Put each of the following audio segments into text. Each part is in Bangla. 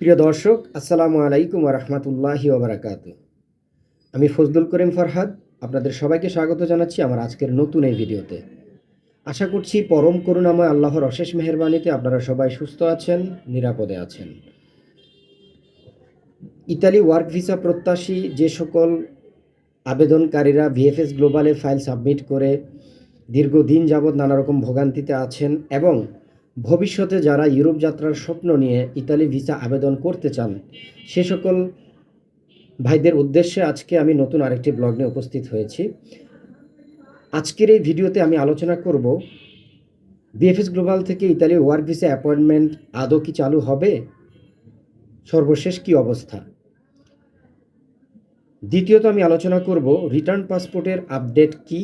প্রিয় দর্শক, আসসালামু আলাইকুম রহমতুল্লাহি ওবরাকাত আমি ফজলুল করিম ফরহাদ, আপনাদের সবাইকে স্বাগত জানাচ্ছি আমার আজকের নতুন এই ভিডিওতে। আশা করছি পরম করুণাময় আল্লাহর অশেষ মেহরবানিতে আপনারা সবাই সুস্থ আছেন, নিরাপদে আছেন। ইতালি ওয়ার্ক ভিসা প্রত্যাশী যে সকল আবেদনকারীরা ভিএফএস গ্লোবালে ফাইল সাবমিট করে দীর্ঘদিন যাবৎ নানা রকম ভোগান্তিতে আছেন এবং ভবিষ্যতে যারা ইউরোপ যাত্রার স্বপ্ন নিয়ে ইতালি ভিসা আবেদন করতে চান, সে সকল ভাইদের উদ্দেশ্যে আজকে আমি নতুন আরেকটি ব্লগ নিয়ে উপস্থিত হয়েছি। আজকের এই ভিডিওতে আমি আলোচনা করব, বিএফএস গ্লোবাল থেকে ইতালি ওয়ার্ক ভিসা অ্যাপয়েন্টমেন্ট আদৌ কি চালু হবে, সর্বশেষ কি অবস্থা। দ্বিতীয়ত আমি আলোচনা করব, রিটার্ন পাসপোর্টের আপডেট কি,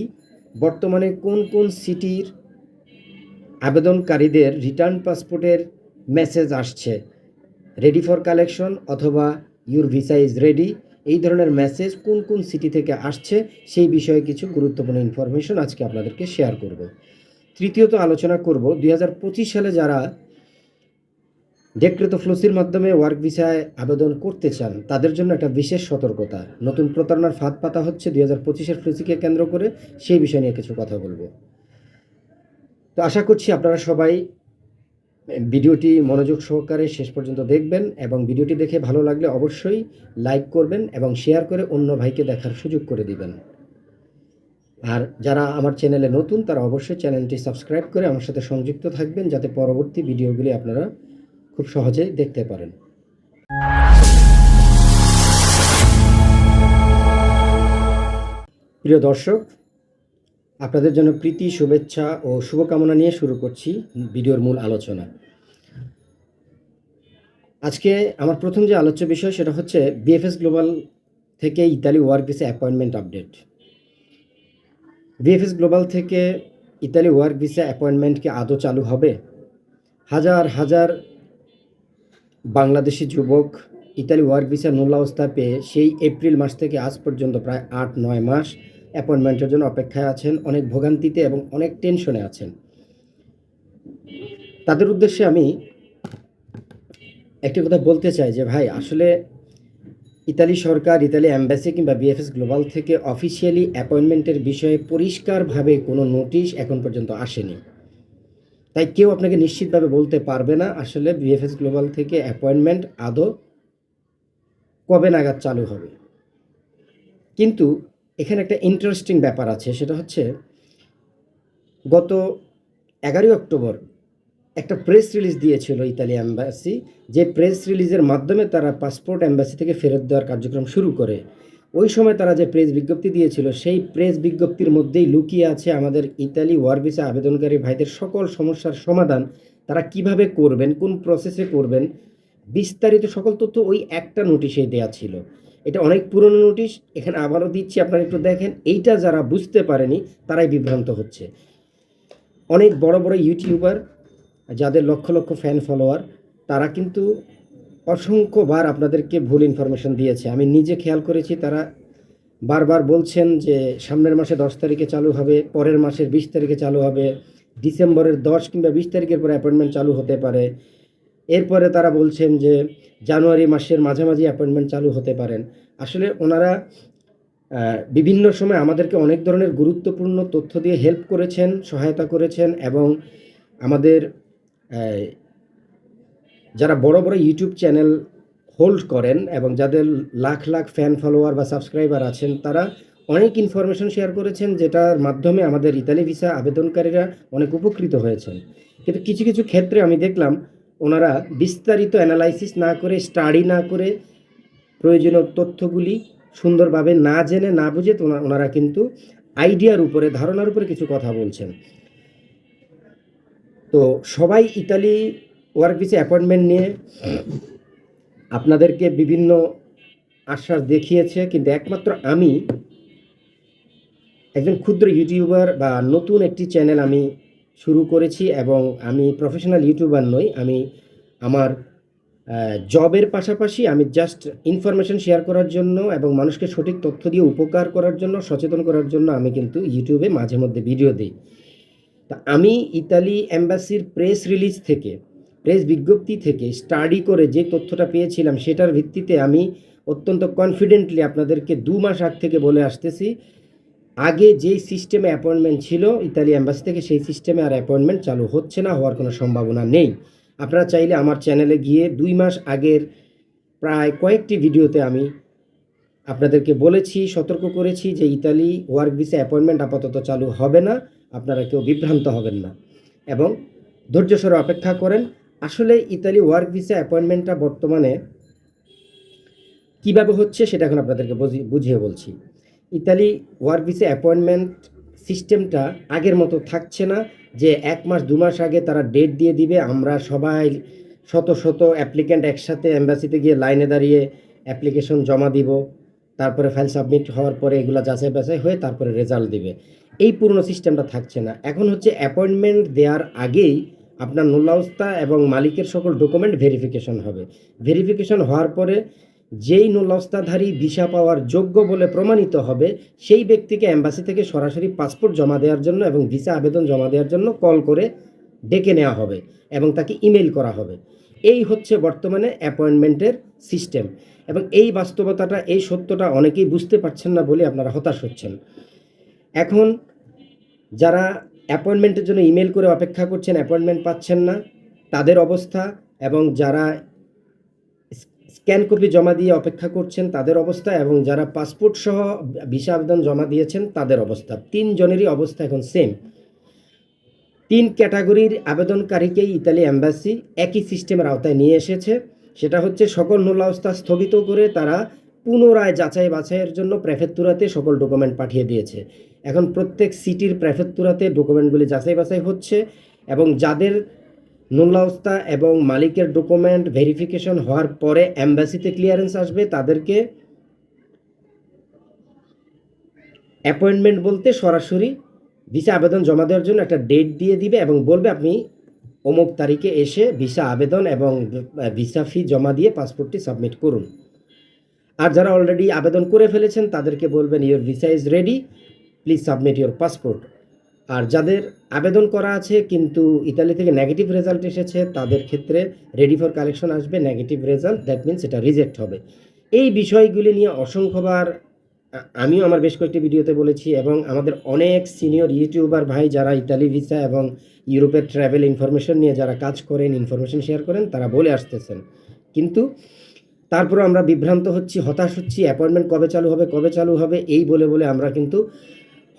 বর্তমানে কোন কোন সিটির আবেদনকারীদের রিটার্ন পাসপোর্টের মেসেজ আসছে। রেডি ফর কালেকশন অথবা ইউর ভিসা ইজ রেডি এই ধরনের মেসেজ কোন কোন সিটি থেকে আসছে সেই বিষয়ে কিছু গুরুত্বপূর্ণ ইনফরমেশন আজকে আপনাদেরকে শেয়ার করব। তৃতীয়ত আলোচনা করব, দুই হাজার পঁচিশ সালে যারা ডেক্রেতো ফ্লোসির মাধ্যমে ওয়ার্ক ভিসায় আবেদন করতে চান, তাদের জন্য একটা বিশেষ সতর্কতা। নতুন প্রতারণার ফাঁদ পাতা হচ্ছে দুই হাজার পঁচিশের ফ্লোসিকে কেন্দ্র করে, সেই বিষয় নিয়ে কিছু কথা বলব। তো আশা করছি আপনারা সবাই ভিডিওটি মনোযোগ সহকারে শেষ পর্যন্ত দেখবেন এবং ভিডিওটি দেখে ভালো লাগলে অবশ্যই লাইক করবেন এবং শেয়ার করে অন্য ভাইকে দেখার সুযোগ করে দিবেন। আর যারা আমার চ্যানেলে নতুন, তারা অবশ্যই চ্যানেলটি সাবস্ক্রাইব করে আমার সাথে সংযুক্ত থাকবেন যাতে পরবর্তী ভিডিওগুলি আপনারা খুব সহজেই দেখতে পারেন। প্রিয় দর্শক আপনাদের জন্য প্রীতি, শুভেচ্ছা ও শুভকামনা নিয়ে শুরু করছি ভিডিওর মূল আলোচনা। আজকে আমার প্রথম যে আলোচ্য বিষয় সেটা হচ্ছে বিএফএস গ্লোবাল থেকে Italy work visa appointment update. BFS global থেকে ইতালি ওয়ার্ক ভিসা অ্যাপয়েন্টমেন্টকে আদৌ চালু হবে? হাজার হাজার বাংলাদেশি যুবক ইতালি ওয়ার্ক ভিসা মূল্যাবস্থা পেয়ে সেই এপ্রিল মাস থেকে আজ পর্যন্ত প্রায় আট নয় মাস অ্যাপয়েন্টমেন্টের জন্য অপেক্ষায় আছেন, অনেক ভোগান্তিতে এবং অনেক টেনশনে আছেন। তাদের উদ্দেশ্যে আমি একটি কথা বলতে চাই যে, ভাই, আসলে ইতালি সরকার, ইতালি অ্যাম্বাসি কিংবা বিএফএস গ্লোবাল থেকে অফিসিয়ালি অ্যাপয়েন্টমেন্টের বিষয়ে পরিষ্কারভাবে কোনো নোটিশ এখন পর্যন্ত আসেনি। তাই কেউ আপনাকে নিশ্চিতভাবে বলতে পারবে না আসলে বিএফএস গ্লোবাল থেকে অ্যাপয়েন্টমেন্ট আদৌ কবে নাগাদ চালু হবে। কিন্তু এখানে একটা ইন্টারেস্টিং ব্যাপার আছে, সেটা হচ্ছে গত এগারোই অক্টোবর একটা প্রেস রিলিজ দিয়েছিল ইতালি অ্যাম্বাসি যে প্রেস রিলিজের মাধ্যমে তারা পাসপোর্ট অ্যাম্বাসি থেকে ফেরত দেওয়ার কার্যক্রম শুরু করে। ওই সময় তারা যে প্রেস বিজ্ঞপ্তি দিয়েছিল, সেই প্রেস বিজ্ঞপ্তির মধ্যেই লুকিয়ে আছে আমাদের ইতালি ওয়ার ভিসা আবেদনকারী ভাইদের সকল সমস্যার সমাধান, তারা কীভাবে করবেন, কোন প্রসেসে করবেন, বিস্তারিত সকল তথ্য ওই একটা নোটিশেই দেওয়া ছিল। এটা অনেক পুরনো নোটিশ, এখানে আবারও দিচ্ছি আপনারা একটু দেখেন। এইটা যারা বুঝতে পারেনি, তারাই বিভ্রান্ত হচ্ছে। অনেক বড় বড় ইউটিউবার, যাদের লক্ষ লক্ষ ফ্যান ফলোয়ার তারা কিন্তু অসংখ্যবার আপনাদেরকে ভুল ইনফরমেশন দিয়েছে। আমি নিজে খেয়াল করেছি, তারা বারবার বলছেন যে সামনের মাসে দশ তারিখে চালু হবে, পরের মাসের বিশ তারিখে চালু হবে, ডিসেম্বরের দশ কিংবা বিশ তারিখের পরে অ্যাপয়েন্টমেন্ট চালু হতে পারে। এরপরে তারা বলছেন যে জানুয়ারি মাসের মাঝামাঝি অ্যাপয়েন্টমেন্ট চালু হতে পারেন। আসলে ওনারা বিভিন্ন সময় আমাদেরকে অনেক ধরনের গুরুত্বপূর্ণ তথ্য দিয়ে হেল্প করেছেন, সহায়তা করেছেন এবং আমাদের যারা বড় বড় ইউটিউব চ্যানেল হোল্ড করেন এবং যাদের লাখ লাখ ফ্যান ফলোয়ার বা সাবস্ক্রাইবার আছেন, তারা অনেক ইনফরমেশন শেয়ার করেছেন যেটার মাধ্যমে আমাদের ইতালি ভিসা আবেদনকারীরা অনেক উপকৃত হয়েছেন। কিন্তু কিছু কিছু ক্ষেত্রে আমি দেখলাম ওনারা বিস্তারিত অ্যানালাইসিস না করে স্টাডি না করে প্রয়োজনীয় তথ্যগুলি সুন্দরভাবে না জেনে, না বুঝে ওনারা কিন্তু আইডিয়ার উপরে, ধারণার উপরে কিছু কথা বলছেন। তো সবাই ইতালি ওয়ার্ক ভিসা অ্যাপয়েন্টমেন্ট নিয়ে আপনাদেরকে বিভিন্ন আশ্বাস দেখিয়েছে, কিন্তু একমাত্র আমি, একজন ক্ষুদ্র ইউটিউবার বা নতুন একটি চ্যানেল আমি শুরু করেছি এবং আমি প্রফেশনাল ইউটিউবার নই, আমি আমার জবের পাশাপাশি আমি জাস্ট ইনফরমেশন শেয়ার করার জন্য এবং মানুষকে সঠিক তথ্য দিয়ে উপকার করার জন্য, সচেতন করার জন্য আমি কিন্তু ইউটিউবে মাঝে মধ্যে ভিডিও দিই। তা আমি ইতালি অ্যাম্বাসির প্রেস রিলিজ থেকে প্রেস বিজ্ঞপ্তি থেকে স্টাডি করে যে তথ্যটা পেয়েছিলাম, সেটার ভিত্তিতে আমি অত্যন্ত কনফিডেন্টলি আপনাদেরকে দু মাস আগ থেকে বলে আসতেছি আগে যেই সিস্টেমে অ্যাপয়েন্টমেন্ট ছিল ইতালি অ্যাম্বাসি থেকে সেই সিস্টেমে আর অ্যাপয়েন্টমেন্ট চালু হচ্ছে না, হওয়ার কোনো সম্ভাবনা নেই। আপনারা চাইলে আমার চ্যানেলে গিয়ে দুই মাস আগের প্রায় কয়েকটি ভিডিওতে আমি আপনাদেরকে বলেছি, সতর্ক করেছি যে ইতালি ওয়ার্ক ভিসা অ্যাপয়েন্টমেন্ট আপাতত চালু হবে না, আপনারা কেউ বিভ্রান্ত হবেন না। এবং ধৈর্য সরে অপেক্ষা করেন, আসলে ইতালি ওয়ার্ক ভিসা অ্যাপয়েন্টমেন্টটা বর্তমানে কীভাবে হচ্ছে সেটা এখন আপনাদেরকে বুঝি- বুঝিয়ে বলছি। ইতালি ওয়ার্ক ভিসা অ্যাপয়েন্টমেন্ট সিস্টেমটা আগের মতো থাকছে না যে এক মাস, দু মাস আগে তারা ডেট দিয়ে দিবে, আমরা সবাই শত শত অ্যাপ্লিক্যান্ট একসাথে অ্যাম্বাসিতে গিয়ে লাইনে দাঁড়িয়ে অ্যাপ্লিকেশন জমা দিব, তারপরে ফাইল সাবমিট হওয়ার পরে এগুলো যাচাই বাছাই হয়ে তারপরে রেজাল্ট দিবে। এই পুরনো সিস্টেমটা থাকছে না। এখন হচ্ছে অ্যাপয়েন্টমেন্ট দেওয়ার আগেই আপনার নুলাউস্তা এবং মালিকের সকল ডকুমেন্ট ভেরিফিকেশন হবে। ভেরিফিকেশন হওয়ার পরে যেই নুলাস্তাধারী ভিসা পাওয়ার যোগ্য বলে প্রমাণিত হবে, সেই ব্যক্তিকে অ্যাম্বাসি থেকে সরাসরি পাসপোর্ট জমা দেওয়ার জন্য এবং ভিসা আবেদন জমা দেওয়ার জন্য কল করে ডেকে নেওয়া হবে এবং তাকে ইমেল করা হবে। এই হচ্ছে বর্তমানে অ্যাপয়েন্টমেন্টের সিস্টেম এবং এই বাস্তবতাটা, এই সত্যটা অনেকেই বুঝতে পারছেন না বলে আপনারা হতাশ হচ্ছেন। এখন যারা অ্যাপয়েন্টমেন্টের জন্য ইমেল করে অপেক্ষা করছেন, অ্যাপয়েন্টমেন্ট পাচ্ছেন না, তাদের অবস্থা এবং যারা স্ক্যান কপি জমা দিয়ে অপেক্ষা করছেন তাদের অবস্থা এবং যারা পাসপোর্ট সহ ভিসা আবেদন জমা দিয়েছেন তাদের অবস্থা। তিনজনেরই অবস্থা এখন সেম তিন ক্যাটাগরির আবেদনকারীকেই ইতালি অ্যাম্বাসি একই সিস্টেমের আওতায় নিয়ে এসেছে। সেটা হচ্ছে সকল নূল্যাবস্থা স্থগিত করে তারা পুনরায় যাচাই বাছাইয়ের জন্য প্রেফেত্তুরাতে সকল ডকুমেন্ট পাঠিয়ে দিয়েছে। এখন প্রত্যেক সিটির প্রেফেত্তুরাতে ডকুমেন্টগুলি যাচাই বাছাই হচ্ছে এবং যাদের নুল্লাউস্তা এবং মালিকের ডকুমেন্ট ভেরিফিকেশন হওয়ার পরে অ্যাম্বাসিতে ক্লিয়ারেন্স আসবে তাদেরকে অ্যাপয়েন্টমেন্ট বলতে সরাসরি ভিসা আবেদন জমা দেওয়ার জন্য একটা ডেট দিয়ে দিবে এবং বলবে আপনি অমুক তারিখে এসে ভিসা আবেদন এবং ভিসা ফি জমা দিয়ে পাসপোর্টটি সাবমিট করুন। আর যারা অলরেডি আবেদন করে ফেলেছেন তাদেরকে বলবেন your visa is ready please submit your passport আর যাদের আবেদন করা আছে কিন্তু ইতালি থেকে নেগেটিভ রেজাল্ট এসেছে, তাদের ক্ষেত্রে রেডি ফর কালেকশন আসবে নেগেটিভ রেজাল্ট দ্যাট মিনস এটা রিজেক্ট হবে। এই বিষয়গুলি নিয়ে অসংখ্যবার আমিও আমার বেশ কয়েকটি ভিডিওতে বলেছি এবং আমাদের অনেক সিনিয়র ইউটিউবার ভাই যারা ইতালি ভিসা এবং ইউরোপের ট্রাভেল ইনফরমেশন নিয়ে যারা কাজ করেন ইনফরমেশন শেয়ার করেন, তারা বলে আসতেছেন। কিন্তু তারপরে আমরা বিভ্রান্ত হচ্ছি, হতাশ হচ্ছি অ্যাপয়েন্টমেন্ট কবে চালু হবে, কবে চালু হবে, এই বলে বলে আমরা কিন্তু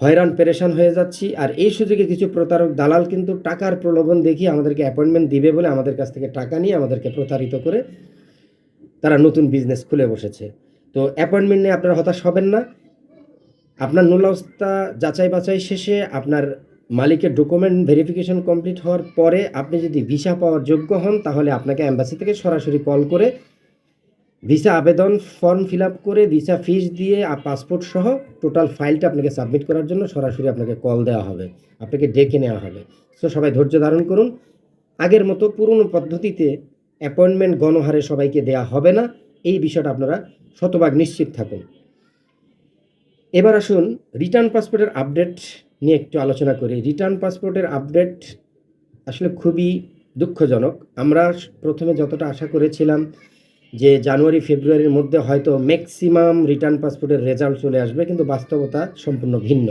হয়রান, পেরেশান হয়ে যাচ্ছি। আর এই সুযোগে কিছু প্রতারক দালাল কিন্তু টাকার প্রলোভন দেখিয়ে আমাদেরকে অ্যাপয়েন্টমেন্ট দিবে বলে আমাদের কাছ থেকে টাকা নিয়ে আমাদেরকে প্রতারিত করে তারা নতুন বিজনেস খুলে বসেছে। তো অ্যাপয়েন্টমেন্ট নিয়ে আপনারা হতাশ হবেন না। আপনার নুলাবস্থা যাচাই বাছাই শেষে আপনার মালিকের ডকুমেন্ট ভেরিফিকেশন কমপ্লিট হওয়ার পরে আপনি যদি ভিসা পাওয়ার যোগ্য হন, তাহলে আপনাকে অ্যাম্বাসি থেকে সরাসরি কল করে ভিসা আবেদন ফর্ম ফিল আপ করে, ভিসা ফিস দিয়ে, আর পাসপোর্ট সহ টোটাল ফাইলটা আপনাকে সাবমিট করার জন্য সরাসরি আপনাকে কল দেওয়া হবে। আপনাকে ডেকে নেওয়া হবে। সো সবাই ধৈর্য ধারণ করুন। আগের মতো পুরনো পদ্ধতিতে অ্যাপয়েন্টমেন্ট গণহারে সবাইকে দেয়া হবে না। এই বিষয়টা আপনারা শতভাগ নিশ্চিত থাকুন। এবার আসুন রিটার্ন পাসপোর্টের আপডেট নিয়ে একটু আলোচনা করি। রিটার্ন পাসপোর্টের আপডেট আসলে খুবই দুঃখজনক। আমরা প্রথমে যতটা আশা করেছিলাম যে জানুয়ারি, ফেব্রুয়ারির মধ্যে হয়তো ম্যাক্সিমাম রিটার্ন পাসপোর্টের রেজাল্ট চলে আসবে, কিন্তু বাস্তবতা সম্পূর্ণ ভিন্ন।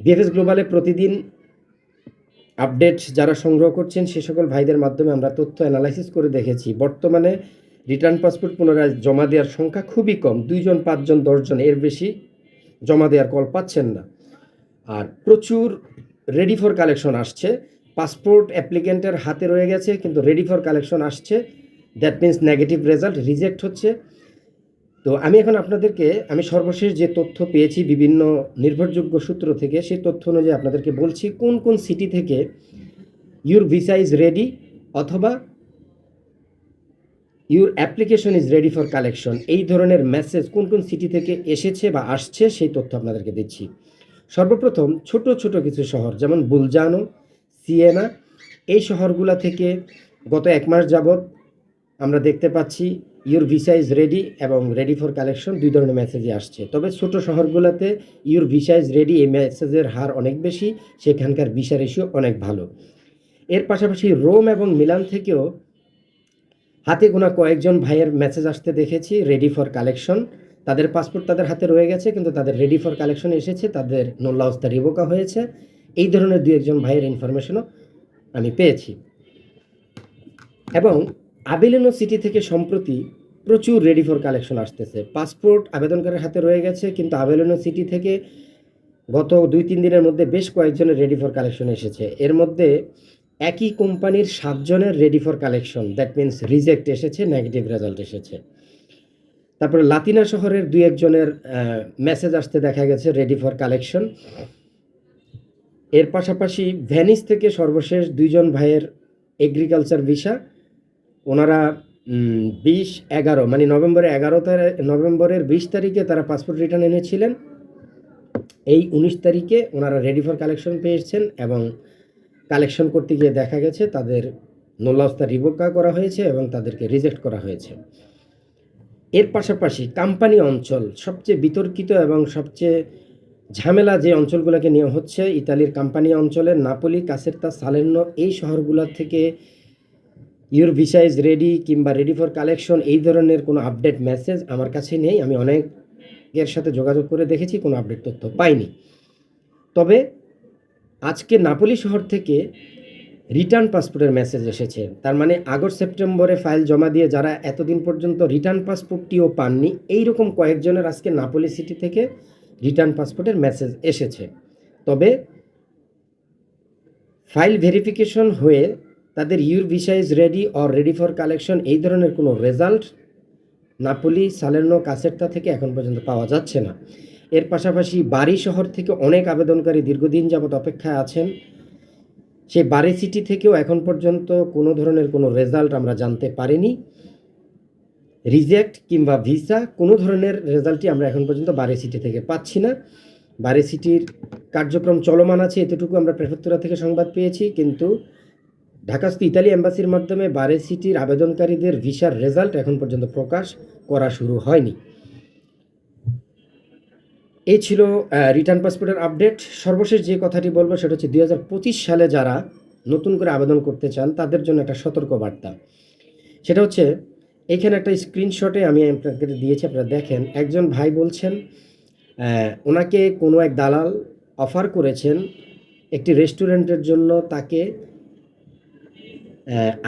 বিএফএস গ্লোবালে প্রতিদিন আপডেট যারা সংগ্রহ করছেন, সে সকল ভাইদের মাধ্যমে আমরা তথ্য অ্যানালাইসিস করে দেখেছি। বর্তমানে রিটার্ন পাসপোর্ট পুনরায় জমা দেওয়ার সংখ্যা খুবই কম, দুইজন, পাঁচজন, দশজন, এর বেশি জমা দেওয়ার কল পাচ্ছেন না। আর প্রচুর রেডি ফর কালেকশন আসছে। পাসপোর্ট অ্যাপ্লিকেন্টের হাতে রয়ে গেছে, কিন্তু রেডি ফর কালেকশন আসছে। That means negative result reject হচ্ছে। তো আমি এখন আপনাদেরকে, আমি সর্বশেষ যে তথ্য পেয়েছি বিভিন্ন নির্ভরযোগ্য সূত্র থেকে, সেই তথ্য অনুযায়ী আপনাদেরকে বলছি, কোন কোন সিটি থেকে ইউর ভিসা ইজ রেডি অথবা your application is ready for collection এই ধরনের মেসেজ কোন কোন সিটি থেকে এসেছে বা আসছে, সেই তথ্য আপনাদেরকে দিচ্ছি। সর্বপ্রথম ছোট ছোট কিছু শহর, যেমন বুলজানো, সিয়েনা, এই শহরগুলা থেকে গত এক মাস যাবৎ আমরা দেখতে পাচ্ছি ইউর ভিসা ইজ রেডি এবং রেডি ফর কালেকশন দুই ধরনের মেসেজই আসছে। তবে ছোট শহরগুলোতে ইউর ভিসা ইজ রেডি এই মেসেজের হার অনেক বেশি, সেখানকার ভিসা রেশিও অনেক ভালো। এর পাশাপাশি রোম এবং মিলান থেকেও হাতে গোনা কয়েকজন ভাইয়ের মেসেজ আসতে দেখেছি রেডি ফর কালেকশন তাদের পাসপোর্ট তাদের হাতে রয়ে গেছে, কিন্তু তাদের রেডি ফর কালেকশন এসেছে, তাদের নোল্লাউস্তা রিবোকা হয়েছে। এই ধরনের দু একজন ভাইয়ের ইনফরমেশনও আমি পেয়েছি। এবং আবেলেনো সিটি থেকে সম্প্রতি প্রচুর রেডি ফর কালেকশন আসতেছে। পাসপোর্ট আবেদনকারীর হাতে রয়ে গেছে, কিন্তু আবেলেনো সিটি থেকে গত দুই, তিন দিনের মধ্যে বেশ কয়েকজনের রেডি ফর কালেকশন এসেছে। এর মধ্যে একই কোম্পানির সাতজনের ready for collection that means reject এসেছে নেগেটিভ রেজাল্ট এসেছে। তারপরে লাতিনা শহরের দুই, একজনের মেসেজ আসতে দেখা গেছে রেডি ফর কালেকশন এর পাশাপাশি ভ্যানিস থেকে সর্বশেষ দুইজন ভাইয়ের এগ্রিকালচার ভিসা ওনারা বিশ এগারো মানে নভেম্বরের এগারো তারিখ নভেম্বরের বিশ তারিখে তারা পাসপোর্ট রিটার্ন এনেছিলেন। এই উনিশ তারিখে ওনারা রেডি ফর কালেকশন পেয়েছেন এবং কালেকশন করতে গিয়ে দেখা গেছে তাদের নোলাস্তা রিভোকা করা হয়েছে এবং তাদেরকে রিজেক্ট করা হয়েছে। এর পাশাপাশি কোম্পানি অঞ্চল, সবচেয়ে বিতর্কিত এবং সবচেয়ে ঝামেলা যে অঞ্চলগুলোকে নিয়ে হচ্ছে ইতালির কোম্পানি অঞ্চলের নাপোলি, কাসেরতা সালেন্ন এই শহরগুলোর থেকে ইউর ভিসা ইজ রেডি কিংবা রেডি ফর কালেকশন এই ধরনের কোনো আপডেট মেসেজ আমার কাছে নেই। আমি অনেকের সাথে যোগাযোগ করে দেখেছি, কোনো আপডেট তথ্য পাইনি। তবে আজকে নাপোলি শহর থেকে রিটার্ন পাসপোর্টের মেসেজ এসেছে। তার মানে আগস্ট, সেপ্টেম্বরে ফাইল জমা দিয়ে যারা এতদিন পর্যন্ত রিটার্ন পাসপোর্টটিও পাননি এই রকম কয়েকজনের আজকে নাপোলি সিটি থেকে রিটার্ন পাসপোর্টের মেসেজ এসেছে। তবে ফাইল ভেরিফিকেশন হয়ে তাদের your visa is ready or ready for collection এই ধরনের কোনো রেজাল্ট নাপোলি সালের্নো কাসেটটা থেকে এখন পর্যন্ত পাওয়া যাচ্ছে না। এর পাশাপাশি বাড়ি শহর থেকে অনেক আবেদনকারী দীর্ঘদিন যাবৎ অপেক্ষায় আছেন। সেই বাড়ি সিটি থেকেও এখন পর্যন্ত কোনো ধরনের কোনো রেজাল্ট আমরা জানতে পারিনি। রিজেক্ট কিংবা ভিসা কোনো ধরনের রেজাল্টই আমরা এখন পর্যন্ত বারে সিটি থেকে পাচ্ছি না। বারে সিটির কার্যক্রম চলমান আছে, এতটুকু আমরা প্রেফেক্টুরা থেকে সংবাদ পেয়েছি, কিন্তু ঢাকাস্থ ইতালি এম্বাসির মাধ্যমে বারে সিটির আবেদনকারীদের ভিসার রেজাল্ট এখন পর্যন্ত প্রকাশ করা শুরু হয়নি। এই ছিল রিটার্ন পাসপোর্টের আপডেট। সর্বশেষ যে কথাটি বলব সেটা হচ্ছে দুই হাজার পঁচিশ সালে যারা নতুন করে আবেদন করতে চান, তাদের জন্য একটা সতর্ক বার্তা সেটা হচ্ছে, এখানে একটা স্ক্রিনশটে আমি আপনাকে দিয়েছি, আপনারা দেখেন, একজন ভাই বলছেন ওনাকে কোনো এক দালাল অফার করেছেন একটি রেস্টুরেন্টের জন্য তাকে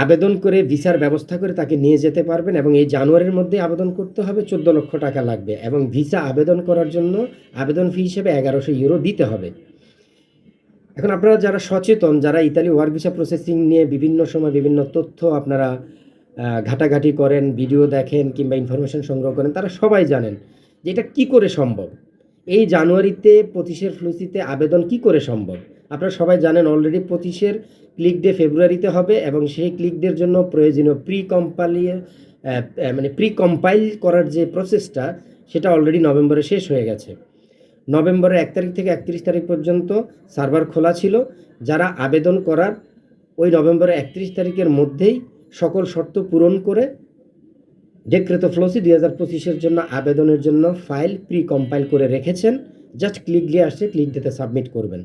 আবেদন করে ভিসার ব্যবস্থা করে তাকে নিয়ে যেতে পারবেন এবং এই জানুয়ারির মধ্যে আবেদন করতে হবে, চোদ্দ লক্ষ টাকা লাগবে এবং ভিসা আবেদন করার জন্য আবেদন ফি হিসেবে এগারোশো ইউরো দিতে হবে। এখন আপনারা যারা সচেতন, যারা ইতালি ওয়ার্ক ভিসা প্রসেসিং নিয়ে বিভিন্ন সময় বিভিন্ন তথ্য আপনারা ঘাটাঘাটি করেন, ভিডিও দেখেন কিংবা ইনফরমেশন সংগ্রহ করেন, তারা সবাই জানেন যে এটা কী করে সম্ভব। এই জানুয়ারিতে, পঁচিশের ফ্লুসিতে আবেদন কি করে সম্ভব? আপনারা সবাই জানেন অলরেডি পঁচিশের ক্লিক ডে ফেব্রুয়ারিতে হবে এবং সেই ক্লিক ডের জন্য প্রয়োজনীয় প্রি কম্পাইল মানে প্রি কম্পাইল করার যে প্রসেসটা সেটা অলরেডি নভেম্বরে শেষ হয়ে গেছে। নভেম্বরের এক তারিখ থেকে একত্রিশ তারিখ পর্যন্ত সার্ভার খোলা ছিল। যারা আবেদন করার ওই নভেম্বরের একত্রিশ তারিখের মধ্যেই সকল শর্ত পূরণ করে ডেক্রেতো ফ্লোসি দুই হাজার পঁচিশের জন্য আবেদনের জন্য ফাইল প্রি কম্পাইল করে রেখেছেন। জাস্ট ক্লিক দিয়ে আসছে ক্লিক দিতে সাবমিট করবেন।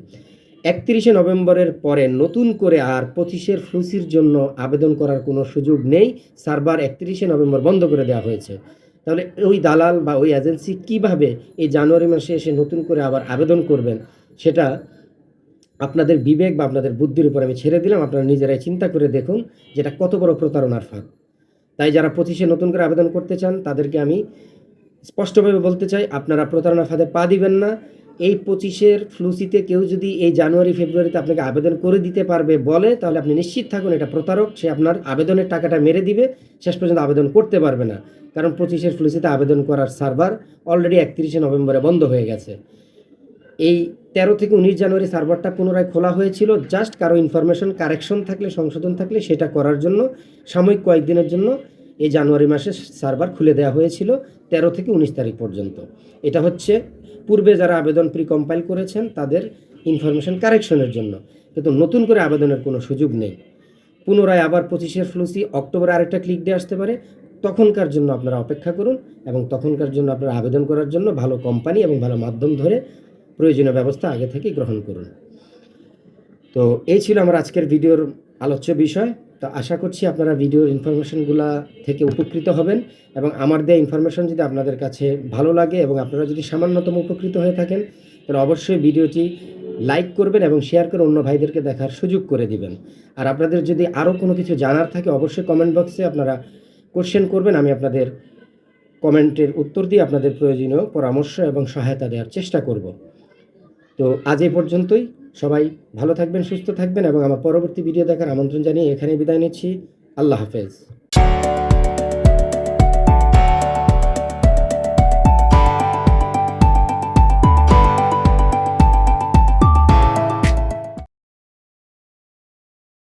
একত্রিশে নভেম্বরের পরে নতুন করে আর পঁচিশের ফ্লুসির জন্য আবেদন করার কোনো সুযোগ নেই। সার্ভার একত্রিশে নভেম্বর বন্ধ করে দেওয়া হয়েছে। তাহলে ওই দালাল বা ওই এজেন্সি কীভাবে এই জানুয়ারি মাসে এসে নতুন করে আবার আবেদন করবেন, সেটা আপনাদের বিবেক বা আপনাদের বুদ্ধির উপর আমি ছেড়ে দিলাম। আপনারা নিজেরাই চিন্তা করে দেখুন যেটা কত বড় প্রতারণার ফাঁক তাই যারা পঁচিশে নতুন করে আবেদন করতে চান, তাদেরকে আমি স্পষ্টভাবে বলতে চাই, আপনারা প্রতারণা ফাঁদে পা দিবেন না। এই পঁচিশের ফ্লুসিতে কেউ যদি এই জানুয়ারি, ফেব্রুয়ারিতে আপনাকে আবেদন করে দিতে পারবে বলে, তাহলে আপনি নিশ্চিত থাকুন এটা প্রতারক, সে আপনার আবেদনের টাকাটা মেরে দিবে, শেষ পর্যন্ত আবেদন করতে পারবে না। কারণ পঁচিশের ফ্লুসিতে আবেদন করার সার্ভার অলরেডি একত্রিশে নভেম্বরে বন্ধ হয়ে গেছে। এই তেরো থেকে উনিশ জানুয়ারি সার্ভারটা পুনরায় খোলা হয়েছিল, জাস্ট কারও ইনফরমেশন কারেকশন থাকলে, সংশোধন থাকলে সেটা করার জন্য, সাময়িক কয়েকদিনের জন্য এই জানুয়ারি মাসে সার্ভার খুলে দেওয়া হয়েছিল, তেরো থেকে উনিশ তারিখ পর্যন্ত। এটা হচ্ছে পূর্বে যারা আবেদন প্রি কম্পাইল করেছেন, তাদের ইনফরমেশন কারেকশনের জন্য। কিন্তু নতুন করে আবেদনের কোনো সুযোগ নেই। পুনরায় আবার পঁচিশের ফ্লুসি অক্টোবরে আরেকটা ক্লিক দিয়ে আসতে পারে। তখনকার জন্য আপনারা অপেক্ষা করুন এবং তখনকার জন্য আপনারা আবেদন করার জন্য ভালো কোম্পানি এবং ভালো মাধ্যম ধরে প্রয়োজনীয় ব্যবস্থা আগে থেকেই গ্রহণ করুন। তো এই ছিল আমার আজকের ভিডিওর আলোচ্য বিষয়। তো আশা করছি আপনারা ভিডিওর ইনফরমেশনগুলো থেকে উপকৃত হবেন এবং আমার দেওয়া ইনফরমেশন যদি আপনাদের কাছে ভালো লাগে এবং আপনারা যদি সামান্যতম উপকৃত হয়ে থাকেন, তাহলে অবশ্যই ভিডিওটি লাইক করবেন এবং শেয়ার করে অন্য ভাইদেরকে দেখার সুযোগ করে দিবেন। আর আপনাদের যদি আরও কোনো কিছু জানার থাকে, অবশ্যই কমেন্ট বক্সে আপনারা কোশ্চেন করবেন, আমি আপনাদের কমেন্টের উত্তর দিয়ে আপনাদের প্রয়োজনীয় পরামর্শ এবং সহায়তা দেওয়ার চেষ্টা করব। তো আজ এই পর্যন্তই। সবাই ভালো থাকবেন, সুস্থ থাকবেন এবং আমার পরবর্তী ভিডিও দেখার আমন্ত্রণ জানিয়ে এখানে বিদায় নিচ্ছি। আল্লাহ হাফেজ।